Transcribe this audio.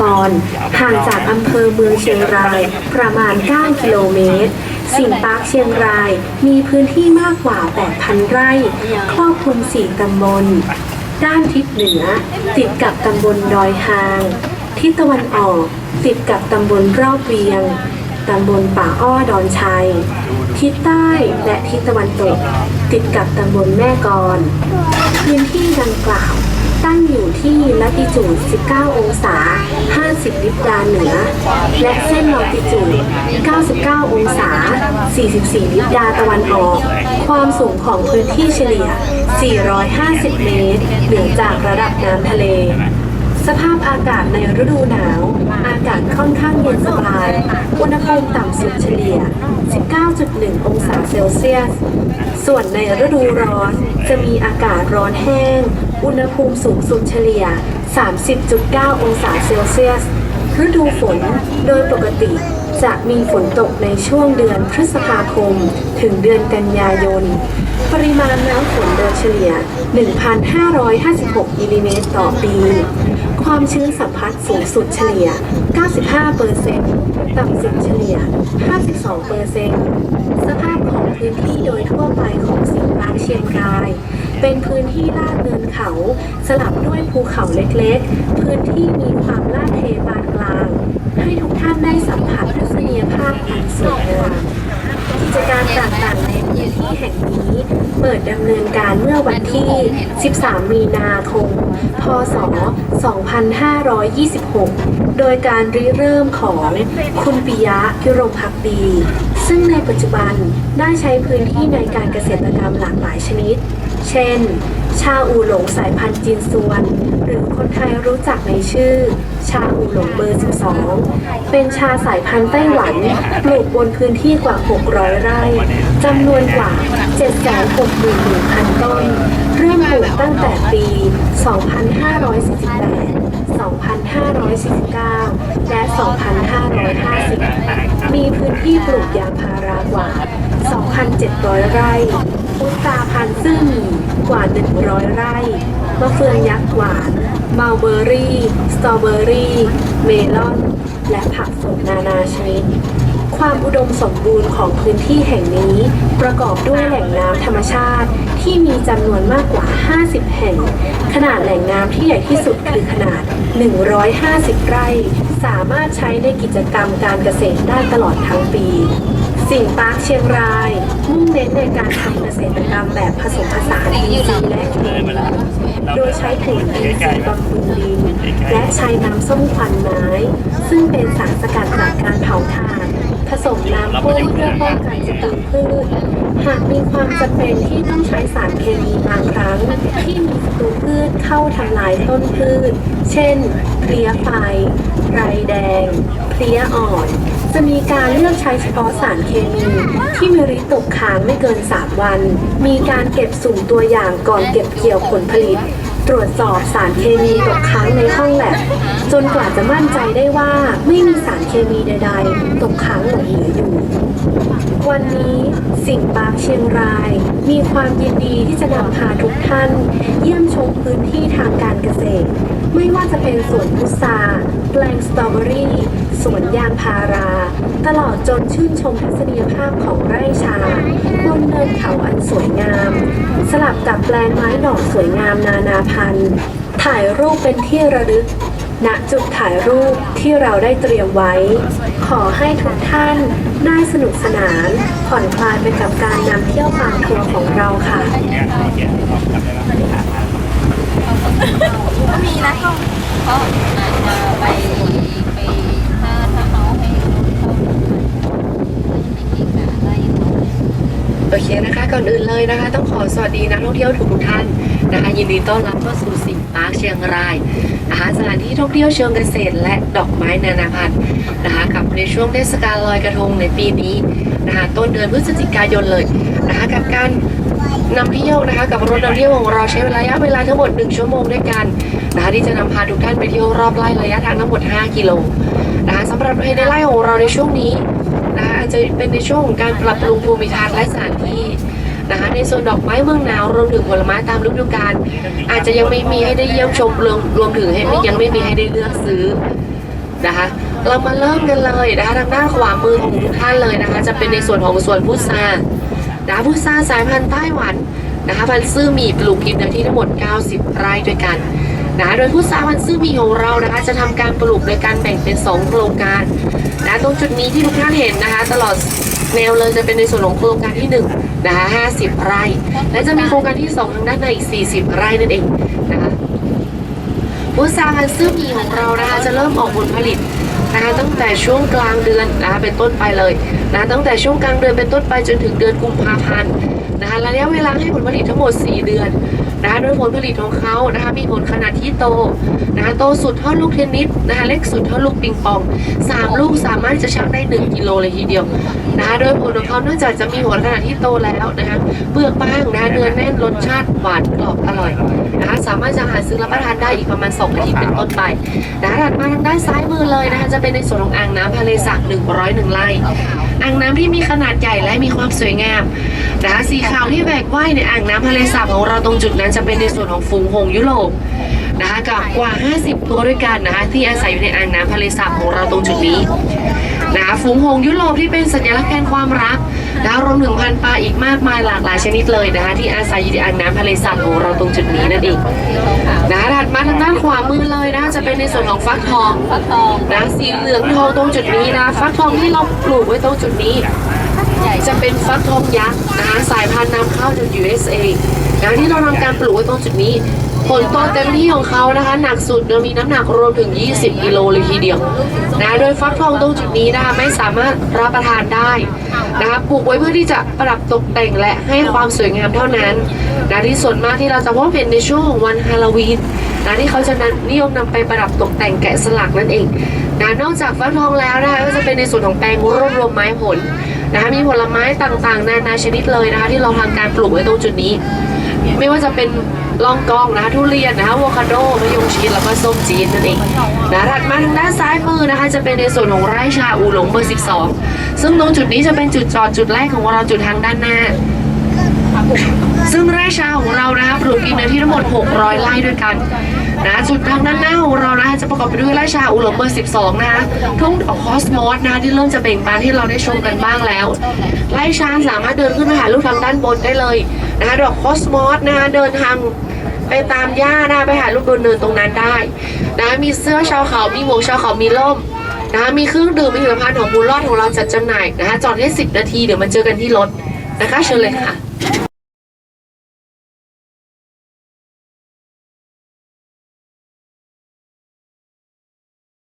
กร ห่างจากอำเภอเมืองเชียงรายประมาณ 9 กิโลเมตร สิ่งปาร์คเชียงรายมีพื้นที่มากกว่า 8,000 ไร่ ครอบคลุม 4 ตำบล ด้านทิศเหนือ ติดกับตำบลดอยหาง ทิศตะวันออกติดกับตำบลรอบเวียง ตำบลป่าอ้อดอนชัย ทิศใต้และทิศตะวันตก ติดกับตำบลแม่กลพื้นที่ดังกล่าว อยู่ที่ลัติจูด 19 องศา 50 ลิบดาเหนือ และเส้นลอติจูด 99 องศา 44 ลิบดาตะวันออก ความสูงของพื้นที่เฉลี่ย 450 เมตร เหนือจากระดับน้ำทะเล สภาพอากาศในฤดูหนาว อากาศค่อนข้างเย็นสบาย อุณหภูมิต่ำสุดเฉลี่ย 19.1 องศาเซลเซียส ส่วนในฤดูร้อนจะมีอากาศร้อนแห้ง อุณหภูมิสูงสุดเฉลี่ย 30.9 องศาเซลเซียส ฤดูฝนโดยปกติจะมีฝนตกในช่วงเดือนพฤษภาคม ถึงเดือนกันยายน ปริมาณน้ำฝนโดยเฉลี่ย 1,556มิลลิเมตรต่อปี ความชื้นสัมพัทธ์สูงสุดเฉลี่ย 95เปอร์เซ็นต์ต่ำสุดเฉลี่ย 52เปอร์เซ็นต์สภาพของพื้นที่โดยทั่วไปของสิงห์ปาร์คเชียงราย เป็นพื้นที่ลาดเนินเขา สลับด้วยภูเขาเล็กๆ พื้นที่มีความลาดเทปานกลาง ให้ทุกท่านได้สัมผัสทัศนียภาพอันสวยงามกิจการต่างๆในพื้นที่แห่งนี้เปิดดำเนินการเมื่อวันที่ 13 มีนาคม พศ 2526 โดยการริเริ่มของคุณปิยะพิรมพักดี ซึ่งในปัจจุบันได้ใช้พื้นที่ในการเกษตรกรรมหลากหลายชนิด เช่น ชาอูหลงสายพันธุ์จีนซวน หรือคนไทยรู้จักในชื่อ ชาอูหลงเบอร์ 12 เป็นชาสายพันธุ์ไต้หวันปลูกบนพื้นที่กว่า 600 ไร่จำนวนกว่า 761,000 ต้น เริ่มปลูกตั้งแต่ปี 2548 2549 และ 2550 มีพื้นที่ปลูกยางพารากว่า 2,700 ไร่ พุทราพันธุ์ซึ่งมีกว่า 100 ไร่ มะเฟืองยักษ์หวาน มัลเบอร์รี่ สตรอเบอร์รี่ เมลอน และผักสดนานาชนิด ความอุดมสมบูรณ์ของพื้นที่แห่งนี้ ประกอบด้วยแหล่งน้ำธรรมชาติที่มีจำนวนมากกว่า 50 แห่ง ขนาดแหล่งน้ำที่ใหญ่ที่สุดคือขนาด 150 ไร่ สามารถใช้ในกิจกรรมการเกษตรได้ตลอดทั้งปี สิ่งปาร์คเชียงราย มุ่งเน้นในการทำเกษตรกรรมแบบผสมผสานอินทรีย์และเคมีโดยใช้ปุ๋ยอินทรีย์บำรุงดินและใช้น้ำส้มควันไม้ ซึ่งเป็นสารสกัดจากการเผาถ่าน ผ สมน้ำพ่นเพื่อป้องกันศัตรูพืชหากมีความจำเป็นที่ต้องใช้สารเคมีบางครั้ง ที่มีศัตรูพืชเข้าทำลายต้นพืช เช่นเพลี้ยไฟไรแดงเพลี้ยอ่อน จะมีการเลือกใช้เฉพาะสารเคมี ที่มีฤทธิ์ตกค้างไม่เกิน 3 วัน มีการเก็บสุ่มตัวอย่างก่อนเก็บเกี่ยวผลผลิต ตรวจสอบสารเคมีตกค้างในห้องแลบจนกว่าจะมั่นใจได้ว่าไม่มีสารเคมีใดๆตกค้างหลงเหลืออยู่ วันนี้สิ่งปาร์คเชียงราย มีความยินดีที่จะนำพาทุกท่าน เยี่ยมชมพื้นที่ทางการเกษตร ไม่ว่าจะเป็นสวนพุทราแปลงสตรอเบอรี่ สวนยางพารา ตลอดจนชื่นชมทัศนียภาพของไร่ชาบนเนินเขาอันสวยงาม สลับกับแปลงไม้ดอกสวยงามนานาพันธุ์ ถ่ายรูปเป็นที่ระลึกณจุดถ่ายรูปที่เราได้เตรียมไว้ ขอให้ทุกท่านได้สนุกสนาน ผ่อนคลายไปกับการนำเที่ยวปางทัวร์ของเราค่ะก็มีนะเขาเขาอาจจะไปไปถ้าถ้าเขาให้เขาไล่เขา โอ เคนะคะก่อนอื่นเลยนะคะ ต้องขอสวัสดีนักท่องเที่ยวทุกท่านนะคะยินดีต้อนรับเข้าสู่สิงปาร์คเชียงรายนะคะสถานที่ท่องเที่ยวเชิงเกษตร และดอกไม้นานาพันธุ์นะคะกับในช่วงเทศกาลลอยกระทงในปีนี้นะคะต้นเดือนพฤศจิกายนเลยนะคะกับการนำเที่ยวนะคะกับรถนำเที่ยวของเราใช้ระยะเวลาทั้งหมด 1 ชั่วโมงด้วยกันนะคะที่จะนำพาทุกท่านไปเที่ยวรอบไร่ระยะทางทั้งหมด 5 กิโลนะคะสำหรับในไร่ของเราในช่วงนี้ นะคะอาจจะเป็นในช่วงของการปรับปรุงภูมิทัศน์และสถานที่นะคะในส่วนดอกไม้เมืองหนาวรวมถึงผลไม้ตามฤดูกาลอาจจะยังไม่มีให้ได้เยี่ยมชมรวมรวมถึงให้ยังไม่มีให้ได้เลือกซื้อนะคะเรามาเริ่มกันเลยนะคะทางด้านขวามือของทุกท่านเลยนะคะจะเป็นในส่วนของส่วนพุทรานะคะพุทราสายพันธุ์ไต้หวันนะคะพันธุ์ซื่อหมี่ปลูกกินเนื้อที่ทั้งหมด 90 ไร่ด้วยกัน นะโดยพุทราพันธุ์ซื่อมีของเรานะคะจะทำการปลูกโดยการแบ่งเป็น 2 โครงการนะตรงจุดนี้ที่ทุกท่านเห็นนะคะ ตลอดแนวเลยจะเป็นในส่วนของโครงการที่1นะคะ50 ไร่ และจะมีโครงการที่ 2 ทางด้านในอีก 40 ไร่นั่นเองนะคะพุทรางพันธุ์ซื่อมีของเรานะคะจะเริ่มออกผลผลิตนะคะตั้งแต่ช่วงกลางเดือนนะคะเป็นต้นไปเลยนะคะตั้งแต่ช่วงกลางเดือนเป็นต้นไปจนถึงเดือนกุมภาพันธ์นะคะระยะเวลาให้ผลผลิตทั้งหมด 4 เดือน นะคะโดยผลผลิตของเขานะคะมีผลขนาดที่โตนะคะโตสุดเท่าลูกเทนนิสนะคะเล็กสุดเท่าลูกปิงปอง 3 ลูกสามารถจะชั่งได้ 1กิโลเลยทีเดียวนะคะโดยผลของเขาเนื่องจากจะมีผลขนาดที่โตแล้วนะคะเปลือกบางนะคะเนื้อแน่นรสชาติหวานกรอบอร่อยนะคะสามารถจะหาซื้อรับประทานได้อีกประมาณ2อาทิตย์เป็นต้นไปนะคะถัดมาทางด้านซ้ายมือเลยนะคะจะเป็นในส่วนของอ่างน้ำทะเลสาบ101ไร่อ่างน้ำที่มีขนาดใหญ่และมีความสวยงามนะคะสีขาวที่แหวกว่ายในอ่างน้ำทะเลสาบของเราตรงจุดนั้นจะเป็นในส่วนของฝูงหงส์ยุโรปนะคะกับกว่า 50 ตัวด้วยกันนะคะที่อาศัยอยู่ในอ่างน้ำทะเลสาบของเราตรงจุดนี้นะคะฝูงหงส์ยุโรปที่เป็นสัญลักษณ์แห่งความรักนะคะรวมถึงพันธุ์ปลาอีกมากมายหลากหลายชนิดเลยนะคะที่อาศัยอยู่ในอ่างน้ำทะเลสาบของเราตรงจุดนี้นั่นเองนะคะถัดมาทางด้านขวามือเลยนะคะจะเป็นในส่วนของฟักทองนะสีเหลืองทองตรงจุดนี้นะฟักทองที่เราปลูกไว้ตรงจุดนี้จะเป็นฟักทองยักษ์นะคะสายพันธุ์นำเข้าจาก USA นะที่เราทำการปลูกไว้ตรงจุดนี้ ผลโตเต็มที่ของเขานะคะ หนักสุดเนี่ยมีน้ำหนักรวมถึง 20 กิโลเลยทีเดียวนะโดยฟักทองตรงจุดนี้นะคะไม่สามารถรับประทานได้นะคะปลูกไว้เพื่อที่จะประดับตกแต่งและให้ความสวยงามเท่านั้นนะที่ส่วนมากที่เราจะพบเห็นในช่วงของวันฮาโลวีนนะที่เขาจะนิยมนำไปประดับตกแต่งแกะสลักนั่นเองนะนอกจากฟักทองแล้วนะคะก็จะเป็นในส่วนของแปลงรวบรวมไม้ผลนะคะมีผลไม้ต่างๆ นานาชนิดเลยนะคะที่เราทำการปลูกไว้ตรงจุดนี้ ไม่ว่าจะเป็นลองกองนะคะทุเรียนนะคะอะโวคาโดมะยงชิดแล้วก็ส้มจีนนั่นเองนะถัดมาทางด้านซ้ายมือนะคะ จะเป็นในส่วนของไร่ชาอูหลงเบอร์ 12 ซึ่งตรงจุดนี้จะเป็นจุดจอดจุดแรกของเราจุดทางด้านหน้า ซึ่งไร่ชาของเรานะคะปลูกกินเนื้อที่ทั้งหมด 600 ไร่ด้วยกัน นะจุดทางด้านหน้าของเรานะคะจะประกอบไปด้วยไร่ชาอูหลงเบอร์ 12 นะคะทุ่งดอกคอสมอสนะที่เริ่มจะเบ่งบานที่เราได้ชมกันบ้างแล้วไร่ชาสามารถเดินขึ้นไปหาลูกทางด้านบนได้เลยนะคะดอกคอสมอสนะคะเดินทางไปตามหญ้านะไปหาลูกโดนเนินตรงนั้นได้นะมีเสื้อชาวเขามีหมวกชาวเขามีร่มนะคะมีเครื่องดื่มมีผลิตภัณฑ์ของบุญรอดของเราจัดจำหน่ายนะคะจอดให้ 10 นาทีเดี๋ยวมาเจอกันที่รถนะคะเชิญเลยค่ะ